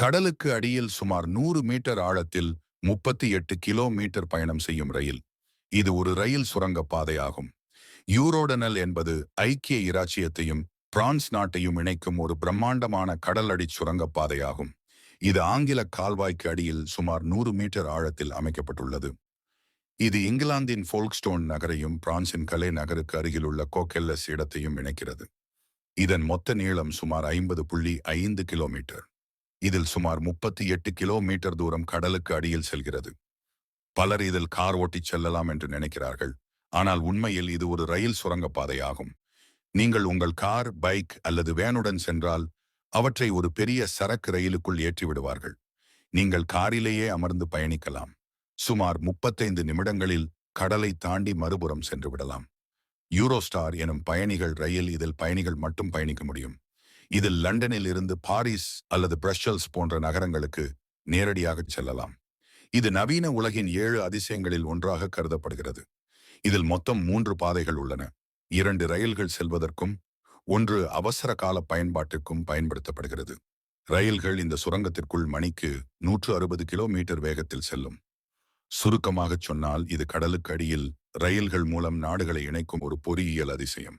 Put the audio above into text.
கடலுக்கு அடியில் சுமார் நூறு மீட்டர் ஆழத்தில் முப்பத்தி எட்டு கிலோமீட்டர் பயணம் செய்யும் ரயில். இது ஒரு ரயில் சுரங்கப் பாதையாகும். யூரோடனல் என்பது ஐக்கிய இராச்சியத்தையும் பிரான்ஸ் நாட்டையும் இணைக்கும் ஒரு பிரம்மாண்டமான கடல் அடி சுரங்கப் பாதையாகும். இது ஆங்கில கால்வாய்க்கு அடியில் சுமார் நூறு மீட்டர் ஆழத்தில் அமைக்கப்பட்டுள்ளது. இது இங்கிலாந்தின் ஃபோல்க்ஸ்டோன் நகரையும் பிரான்சின் கலே நகருக்கு அருகிலுள்ள கோக்கெல்லஸ் இடத்தையும் இணைக்கிறது. இதன் மொத்த நீளம் சுமார் ஐம்பது புள்ளி ஐந்து கிலோமீட்டர். இதில் சுமார் முப்பத்தி எட்டு கிலோமீட்டர் தூரம் கடலுக்கு அடியில் செல்கிறது. பலர் இதில் கார் ஓட்டிச் செல்லலாம் என்று நினைக்கிறார்கள். ஆனால் உண்மையில் இது ஒரு ரயில் சுரங்கப்பாதையாகும். நீங்கள் உங்கள் கார் பைக் அல்லது வேனுடன் சென்றால் அவற்றை ஒரு பெரிய சரக்கு ரயிலுக்குள் ஏற்றிவிடுவார்கள் நீங்கள் காரிலேயே அமர்ந்து பயணிக்கலாம். சுமார் முப்பத்தைந்து நிமிடங்களில் கடலை தாண்டி மறுபுறம் சென்று விடலாம். யூரோஸ்டார் எனும் பயணிகள் ரயில் இதில் பயணிகள் மட்டும் பயணிக்க முடியும். இதில் லண்டனில் இருந்து பாரிஸ் அல்லது பிரஷல்ஸ் போன்ற நகரங்களுக்கு நேரடியாக செல்லலாம். இது நவீன உலகின் ஏழு அதிசயங்களில் ஒன்றாக கருதப்படுகிறது. இதில் மொத்தம் மூன்று பாதைகள் உள்ளன. இரண்டு ரயில்கள் செல்வதற்கும் ஒன்று அவசர கால பயன்பாட்டிற்கும் பயன்படுத்தப்படுகிறது. ரயில்கள் இந்த சுரங்கத்திற்குள் மணிக்கு நூற்று அறுபது கிலோமீட்டர் வேகத்தில் செல்லும். சுருக்கமாகச் சொன்னால் இது கடலுக்கு அடியில் ரயில்கள் மூலம் நாடுகளை இணைக்கும் ஒரு பொறியியல் அதிசயம்.